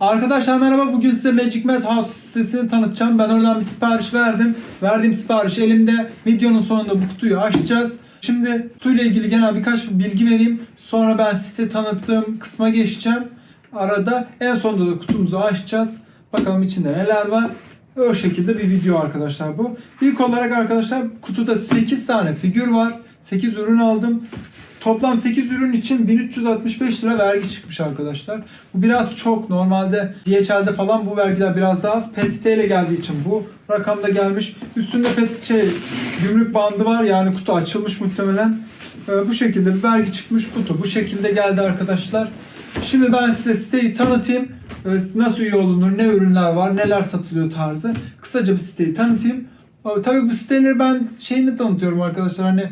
Arkadaşlar merhaba. Bugün size Magic Mad House sitesini tanıtacağım. Ben oradan bir sipariş verdim. Verdiğim sipariş elimde. Videonun sonunda bu kutuyu açacağız. Şimdi kutuyla ilgili genel birkaç bilgi vereyim. Sonra ben site tanıttığım kısma geçeceğim. Arada en sonunda da kutumuzu açacağız. Bakalım içinde neler var. O şekilde bir video arkadaşlar bu. İlk olarak arkadaşlar kutuda 8 tane figür var. 8 ürün aldım. Toplam 8 ürün için 1365 lira vergi çıkmış arkadaşlar. Bu biraz çok. Normalde DHL'de falan bu vergiler biraz daha az. PTT ile geldiği için bu rakamda gelmiş. Üstünde pet şey gümrük bandı var yani kutu açılmış muhtemelen. Ee, bu şekilde bir vergi çıkmış kutu. Bu şekilde geldi arkadaşlar. Şimdi ben size siteyi tanıtayım. Ee, Nasıl üye olunur, ne ürünler var, neler satılıyor tarzı. Kısaca bir siteyi tanıtayım. Ee, Tabii bu siteleri ben şeyini tanıtıyorum arkadaşlar. Hani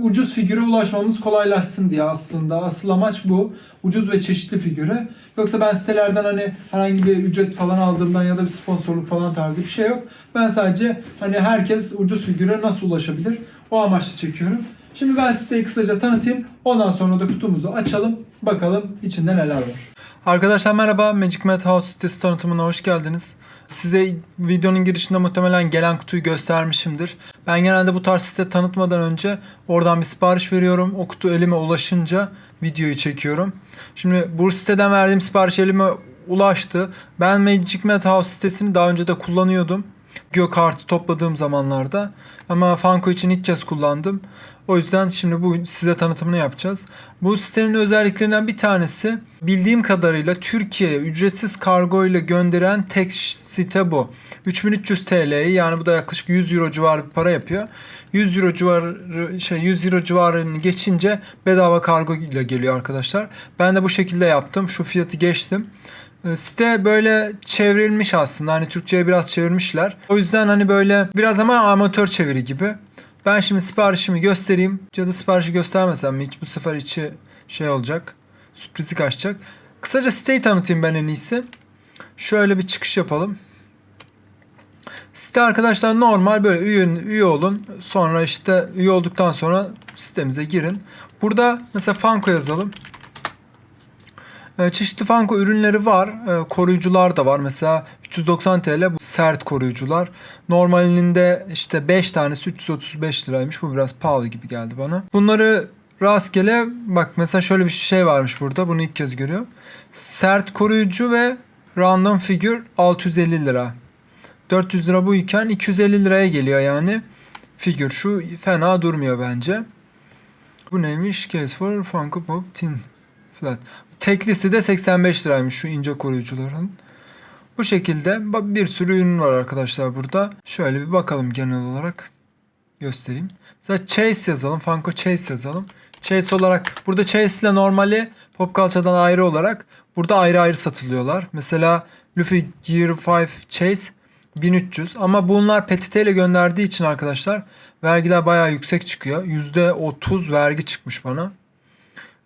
ucuz figüre ulaşmamız kolaylaşsın diye aslında. Asıl amaç bu. Ucuz ve çeşitli figüre. Yoksa ben sitelerden hani herhangi bir ücret falan aldığımdan ya da bir sponsorluk falan tarzı bir şey yok. Ben sadece hani herkes ucuz figüre nasıl ulaşabilir o amaçla çekiyorum. Şimdi ben siteyi kısaca tanıtayım. Ondan sonra da kutumuzu açalım. Bakalım içinde neler var. Arkadaşlar merhaba. Magic Mad House sitesi tanıtımına hoş geldiniz. Size videonun girişinde muhtemelen gelen kutuyu göstermişimdir. Ben genelde bu tarz site tanıtmadan önce oradan bir sipariş veriyorum. O kutu elime ulaşınca videoyu çekiyorum. Şimdi bu siteden verdiğim sipariş elime ulaştı. Ben Magic Mad House sitesini daha önce de kullanıyordum. Geo kartı topladığım zamanlarda. Ama Funko için ilk kez kullandım. O yüzden şimdi bu size tanıtımını yapacağız. Bu sitenin özelliklerinden bir tanesi bildiğim kadarıyla Türkiye'ye ücretsiz kargo ile gönderen tek site bu. 3300 TL'yi yani bu da yaklaşık 100 euro civarı bir para yapıyor. 100 euro civarı şey 100 euro civarını geçince bedava kargo ile geliyor arkadaşlar. Ben de bu şekilde yaptım. Şu fiyatı geçtim. E, Site böyle çevrilmiş aslında. Hani Türkçe'ye biraz çevirmişler. O yüzden hani böyle biraz ama amatör çeviri gibi. Ben şimdi siparişimi göstereyim. Ya da siparişi göstermesem mi? Hiç bu sefer içi şey olacak. Sürprizi kaçacak. Kısaca siteyi tanıtayım ben en iyisi. Şöyle bir çıkış yapalım. Site arkadaşlar normal böyle üye, üye olun. Sonra işte üye olduktan sonra sitemize girin. Burada mesela Funko yazalım. Ee, Çeşitli Funko ürünleri var. Ee, Koruyucular da var. Mesela 390 TL bu sert koruyucular. Normalinde işte 5 tanesi 335 liraymış. Bu biraz pahalı gibi geldi bana. Bunları rastgele bak mesela şöyle bir şey varmış burada. Bunu ilk kez görüyorum. Sert koruyucu ve random figür 650 lira. 400 lira bu iken 250 liraya geliyor yani. Figür şu fena durmuyor bence. Bu neymiş? Case for Funko Pop Tin Flat. Teklisi de 85 liraymış şu ince koruyucuların. Bu şekilde bir sürü ürün var arkadaşlar burada. Şöyle bir bakalım genel olarak. Göstereyim. Mesela Chase yazalım. Funko Chase yazalım. Chase olarak burada Chase ile normali Pop Culture'dan ayrı olarak burada ayrı ayrı satılıyorlar. Mesela Luffy Gear 5 Chase 1300 ama bunlar PTT ile gönderdiği için arkadaşlar vergiler bayağı yüksek çıkıyor. %30 vergi çıkmış bana.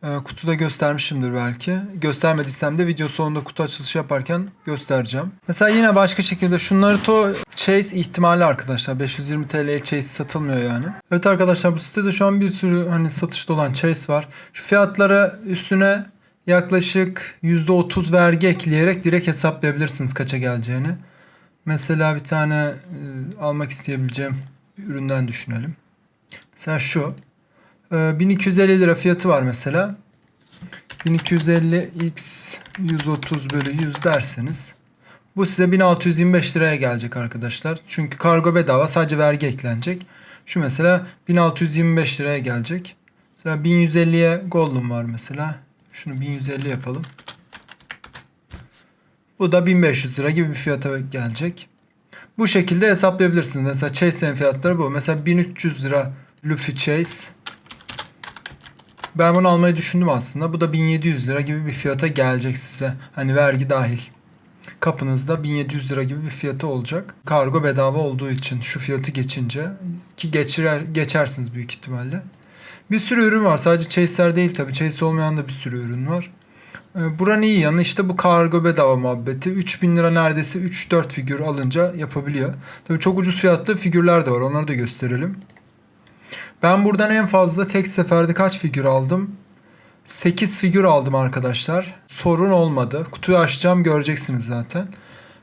Ee, kutuda göstermişimdir belki. Göstermediysem de video sonunda kutu açılışı yaparken göstereceğim. Mesela yine başka şekilde şu Naruto Chase ihtimali arkadaşlar. 520 TL'ye Chase satılmıyor yani. Evet arkadaşlar bu sitede şu an bir sürü hani satışta olan Chase var. Şu fiyatlara üstüne yaklaşık %30 vergi ekleyerek direkt hesaplayabilirsiniz kaça geleceğini. Mesela bir tane e, almak isteyebileceğim bir üründen düşünelim. Mesela şu. Ee, 1250 lira fiyatı var mesela. 1250 x 130 bölü 100 derseniz bu size 1625 liraya gelecek arkadaşlar. Çünkü kargo bedava sadece vergi eklenecek. Şu mesela 1625 liraya gelecek. Mesela 1150'ye Golden var mesela. Şunu 1150 yapalım. Bu da 1500 lira gibi bir fiyata gelecek. Bu şekilde hesaplayabilirsiniz. Mesela Chase'in fiyatları bu. Mesela 1300 lira Luffy Chase. Ben bunu almayı düşündüm aslında. Bu da 1700 lira gibi bir fiyata gelecek size. Hani vergi dahil. Kapınızda 1700 lira gibi bir fiyatı olacak. Kargo bedava olduğu için şu fiyatı geçince ki geçirer, geçersiniz büyük ihtimalle. Bir sürü ürün var. Sadece Chase'ler değil tabii. Chase olmayan da bir sürü ürün var. Ee, Buranın iyi yanı işte bu kargo bedava muhabbeti. 3000 lira neredeyse 3-4 figür alınca yapabiliyor. Tabii çok ucuz fiyatlı figürler de var. Onları da gösterelim. Ben buradan en fazla tek seferde kaç figür aldım? 8 figür aldım arkadaşlar. Sorun olmadı. Kutuyu açacağım göreceksiniz zaten.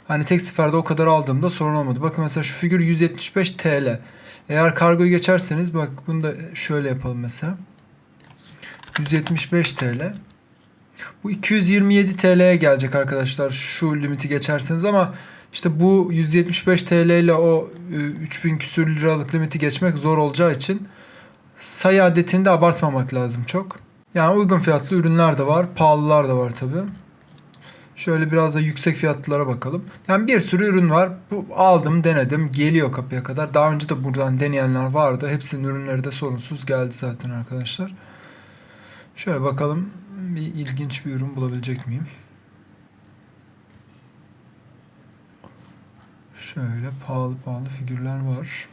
Hani tek seferde o kadar aldığımda sorun olmadı. Bakın mesela şu figür 175 TL. Eğer kargoyu geçerseniz bak bunu da şöyle yapalım mesela. 175 TL. Bu 227 TL'ye gelecek arkadaşlar şu limiti geçerseniz ama işte bu 175 TL ile o e, 3000 küsür liralık limiti geçmek zor olacağı için sayı adetini de abartmamak lazım çok. Yani uygun fiyatlı ürünler de var, pahalılar da var tabi. Şöyle biraz da yüksek fiyatlılara bakalım. Yani bir sürü ürün var. Bu aldım, denedim, geliyor kapıya kadar. Daha önce de buradan deneyenler vardı. Hepsinin ürünleri de sorunsuz geldi zaten arkadaşlar. Şöyle bakalım bir ilginç bir ürün bulabilecek miyim? Şöyle pahalı pahalı figürler var.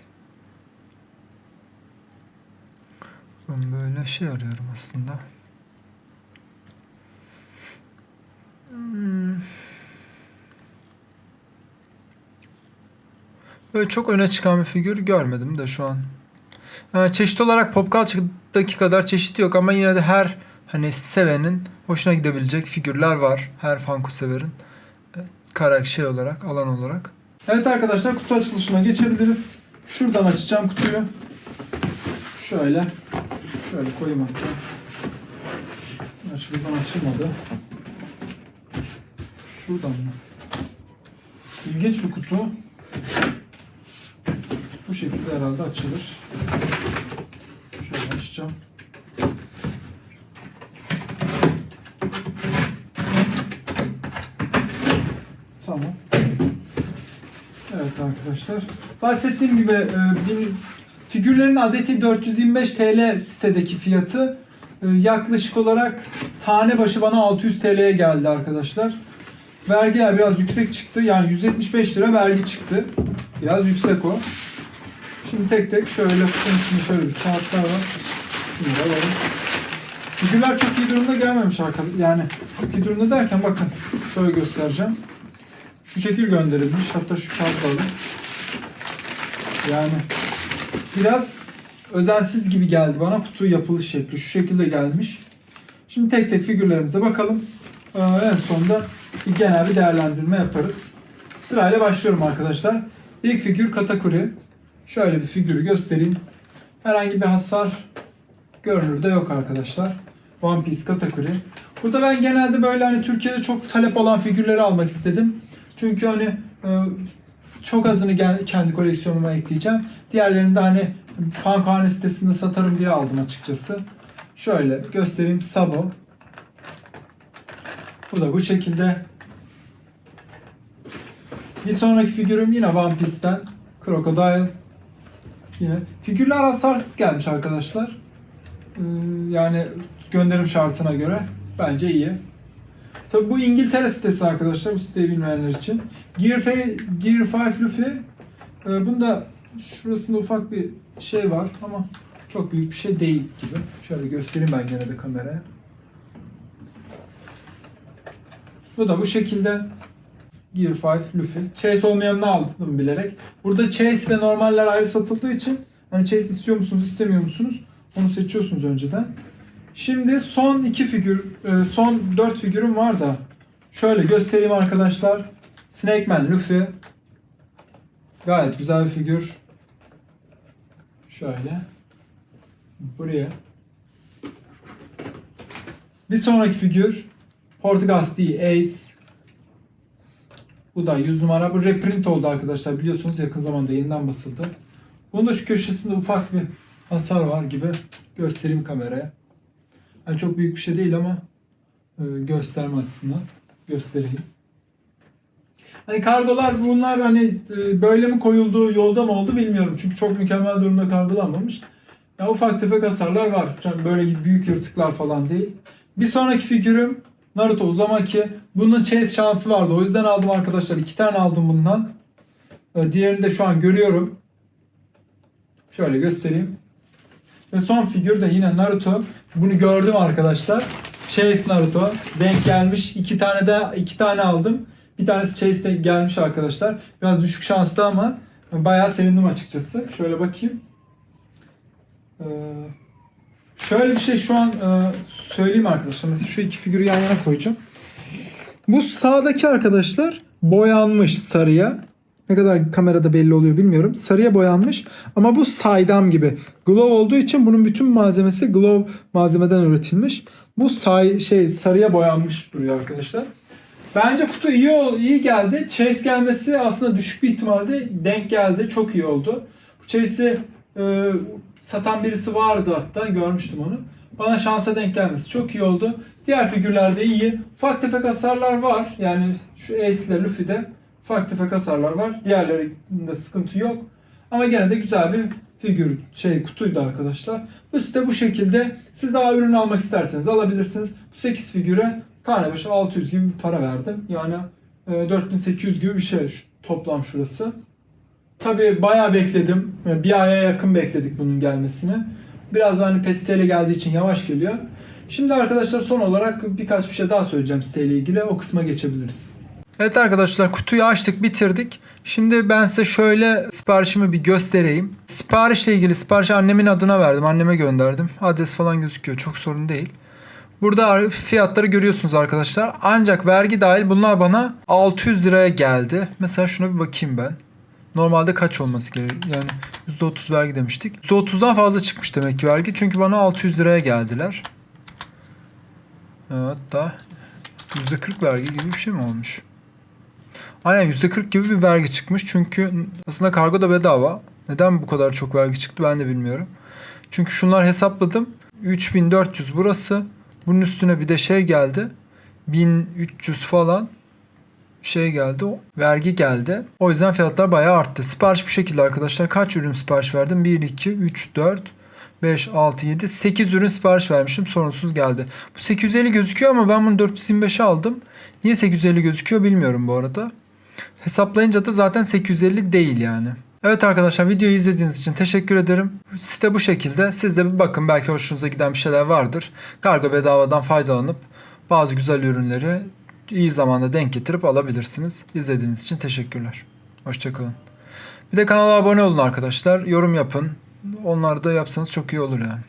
Ben böyle şey arıyorum aslında. Hmm. Böyle çok öne çıkan bir figür görmedim de şu an. Ha, çeşit olarak pop culture'daki kadar çeşit yok ama yine de her hani sevenin hoşuna gidebilecek figürler var. Her Funko severin. Evet, Karak şey olarak, alan olarak. Evet arkadaşlar kutu açılışına geçebiliriz. Şuradan açacağım kutuyu. Şöyle. Şöyle koyayım hatta. Gerçi buradan açılmadı. Şuradan mı? İlginç bir kutu. Bu şekilde herhalde açılır. Şöyle açacağım. Tamam. Evet arkadaşlar. Bahsettiğim gibi e, bin, figürlerin adeti 425 TL sitedeki fiyatı e, yaklaşık olarak tane başı bana 600 TL'ye geldi arkadaşlar. Vergiler biraz yüksek çıktı. Yani 175 lira vergi çıktı. Biraz yüksek o. Şimdi tek tek şöyle içinde şöyle bir kağıtlar var. Şunları alalım. Figürler çok iyi durumda gelmemiş arkadaşlar. Yani çok iyi durumda derken bakın şöyle göstereceğim. Şu şekil gönderilmiş. Hatta şu kağıt alalım. Yani biraz özensiz gibi geldi bana kutu yapılış şekli. Şu şekilde gelmiş. Şimdi tek tek figürlerimize bakalım. Ee, en sonunda bir genel bir değerlendirme yaparız. Sırayla başlıyorum arkadaşlar. İlk figür Katakuri. Şöyle bir figürü göstereyim. Herhangi bir hasar görünürde yok arkadaşlar. One Piece Katakuri. Burada ben genelde böyle hani Türkiye'de çok talep olan figürleri almak istedim. Çünkü hani e, çok azını kendi koleksiyonuma ekleyeceğim. Diğerlerini de hani Funkhane sitesinde satarım diye aldım açıkçası. Şöyle göstereyim. Sabo. Bu da bu şekilde. Bir sonraki figürüm yine One Piece'ten. Crocodile. Yine. Figürler hasarsız gelmiş arkadaşlar. Ee, Yani gönderim şartına göre bence iyi. Tabi bu İngiltere sitesi arkadaşlar bu siteyi bilmeyenler için. Gear, Gear 5 Luffy. Ee, bunda şurasında ufak bir şey var ama çok büyük bir şey değil gibi. Şöyle göstereyim ben gene de kameraya. Bu da bu şekilde Gear 5 Luffy. Chase olmayanını aldım bilerek. Burada Chase ve normaller ayrı satıldığı için hani Chase istiyor musunuz istemiyor musunuz onu seçiyorsunuz önceden. Şimdi son iki figür, e, son dört figürüm var da şöyle göstereyim arkadaşlar. Snake Man Luffy. Gayet güzel bir figür. Şöyle. Buraya. Bir sonraki figür Portugaz D Ace. Bu da 100 numara. Bu reprint oldu arkadaşlar. Biliyorsunuz yakın zamanda yeniden basıldı. Bunun da şu köşesinde ufak bir hasar var gibi. Göstereyim kameraya. Yani çok büyük bir şey değil ama e, gösterme açısından göstereyim. Hani kargolar bunlar hani e, böyle mi koyuldu, yolda mı oldu bilmiyorum. Çünkü çok mükemmel durumda kargolanmamış. Ya ufak tefek hasarlar var. Yani böyle büyük yırtıklar falan değil. Bir sonraki figürüm Naruto Uzumaki. Bunun chase şansı vardı. O yüzden aldım arkadaşlar. İki tane aldım bundan. E, Diğerini de şu an görüyorum. Şöyle göstereyim. Ve son figür de yine Naruto. Bunu gördüm arkadaşlar. Chase Naruto. Denk gelmiş. İki tane de iki tane aldım. Bir tanesi Chase de gelmiş arkadaşlar. Biraz düşük şanslı ama bayağı sevindim açıkçası. Şöyle bakayım. Ee, Şöyle bir şey şu an e, söyleyeyim arkadaşlar. Mesela şu iki figürü yan yana koyacağım. Bu sağdaki arkadaşlar boyanmış sarıya. Ne kadar kamerada belli oluyor bilmiyorum. Sarıya boyanmış ama bu saydam gibi. Glove olduğu için bunun bütün malzemesi glove malzemeden üretilmiş. Bu say şey sarıya boyanmış duruyor arkadaşlar. Bence kutu iyi iyi geldi. Chase gelmesi aslında düşük bir ihtimalde denk geldi. Çok iyi oldu. Bu Chase'i e, satan birisi vardı hatta görmüştüm onu. Bana şansa denk gelmesi çok iyi oldu. Diğer figürlerde iyi. Ufak tefek hasarlar var. Yani şu Ace ile Luffy'de ufak tefek hasarlar var. Diğerlerinde sıkıntı yok. Ama gene de güzel bir figür şey kutuydu arkadaşlar. Bu site bu şekilde. Siz daha ürün almak isterseniz alabilirsiniz. Bu 8 figüre tane başı 600 gibi bir para verdim. Yani e, 4800 gibi bir şey toplam şurası. Tabii bayağı bekledim. Yani Bir aya yakın bekledik bunun gelmesini. Biraz hani PTT'yle geldiği için yavaş geliyor. Şimdi arkadaşlar son olarak birkaç bir şey daha söyleyeceğim siteyle ilgili. O kısma geçebiliriz. Evet arkadaşlar kutuyu açtık bitirdik. Şimdi ben size şöyle siparişimi bir göstereyim. Siparişle ilgili siparişi annemin adına verdim. Anneme gönderdim. Adres falan gözüküyor. Çok sorun değil. Burada fiyatları görüyorsunuz arkadaşlar. Ancak vergi dahil bunlar bana 600 liraya geldi. Mesela şuna bir bakayım ben. Normalde kaç olması gerekiyor? Yani %30 vergi demiştik. %30'dan fazla çıkmış demek ki vergi. Çünkü bana 600 liraya geldiler. Hatta %40 vergi gibi bir şey mi olmuş? Aynen %40 gibi bir vergi çıkmış. Çünkü aslında kargo da bedava. Neden bu kadar çok vergi çıktı ben de bilmiyorum. Çünkü şunlar hesapladım. 3400 burası. Bunun üstüne bir de şey geldi. 1300 falan şey geldi. Vergi geldi. O yüzden fiyatlar bayağı arttı. Sipariş bu şekilde arkadaşlar. Kaç ürün sipariş verdim? 1, 2, 3, 4, 5, 6, 7, 8 ürün sipariş vermiştim. Sorunsuz geldi. Bu 850 gözüküyor ama ben bunu 425'e aldım. Niye 850 gözüküyor bilmiyorum bu arada. Hesaplayınca da zaten 850 değil yani. Evet arkadaşlar videoyu izlediğiniz için teşekkür ederim. Site bu şekilde. Siz de bir bakın belki hoşunuza giden bir şeyler vardır. Kargo bedavadan faydalanıp bazı güzel ürünleri iyi zamanda denk getirip alabilirsiniz. İzlediğiniz için teşekkürler. Hoşçakalın. Bir de kanala abone olun arkadaşlar. Yorum yapın. Onları da yapsanız çok iyi olur yani.